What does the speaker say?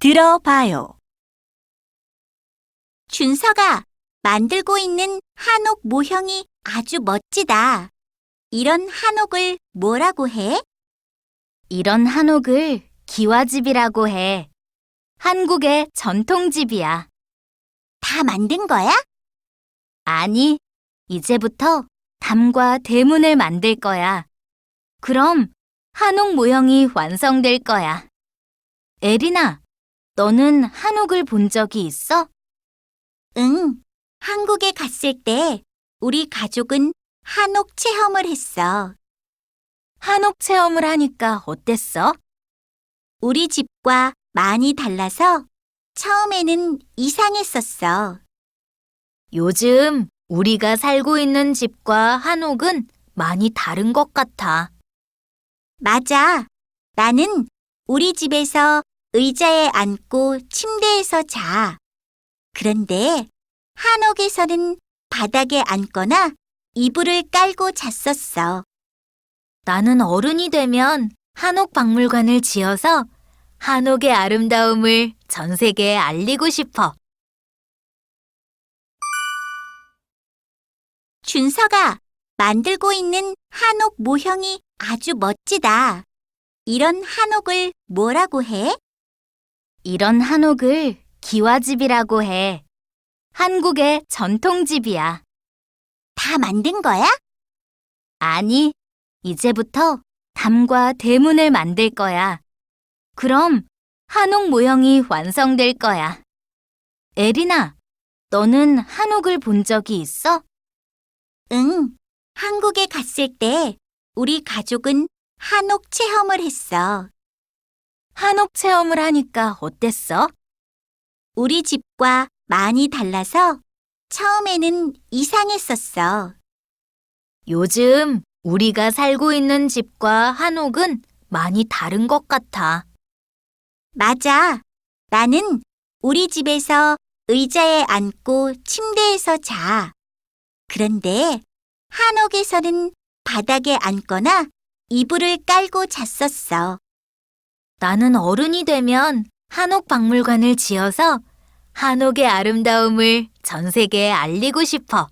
들어봐요. 준서가 만들고 있는 한옥 모형이 아주 멋지다. 이런 한옥을 뭐라고 해? 이런 한옥을 기와집이라고 해. 한국의 전통집이야. 다 만든 거야? 아니, 이제부터 담과 대문을 만들 거야. 그럼 한옥 모형이 완성될 거야. 에리나, 너는 한옥을 본 적이 있어? 응. 한국에 갔을 때 우리 가족은 한옥 체험을 했어. 한옥 체험을 하니까 어땠어? 우리 집과 많이 달라서 처음에는 이상했었어. 요즘 우리가 살고 있는 집과 한옥은 많이 다른 것 같아. 맞아. 나는 우리 집에서 의자에 앉고 침대에서 자. 그런데 한옥에서는 바닥에 앉거나 이불을 깔고 잤었어. 나는 어른이 되면 한옥 박물관을 지어서 한옥의 아름다움을 전 세계에 알리고 싶어. 준서가 만들고 있는 한옥 모형이 아주 멋지다. 이런 한옥을 뭐라고 해? 이런 한옥을 기와집이라고 해. 한국의 전통집이야. 다 만든 거야? 아니, 이제부터 담과 대문을 만들 거야. 그럼 한옥 모형이 완성될 거야. 에리나, 너는 한옥을 본 적이 있어? 응. 한국에 갔을 때 우리 가족은 한옥 체험을 했어. 한옥 체험을 하니까 어땠어? 우리 집과 많이 달라서 처음에는 이상했었어. 요즘 우리가 살고 있는 집과 한옥은 많이 다른 것 같아. 맞아. 나는 우리 집에서 의자에 앉고 침대에서 자. 그런데 한옥에서는 바닥에 앉거나 이불을 깔고 잤었어. 나는 어른이 되면 한옥 박물관을 지어서 한옥의 아름다움을 전 세계에 알리고 싶어.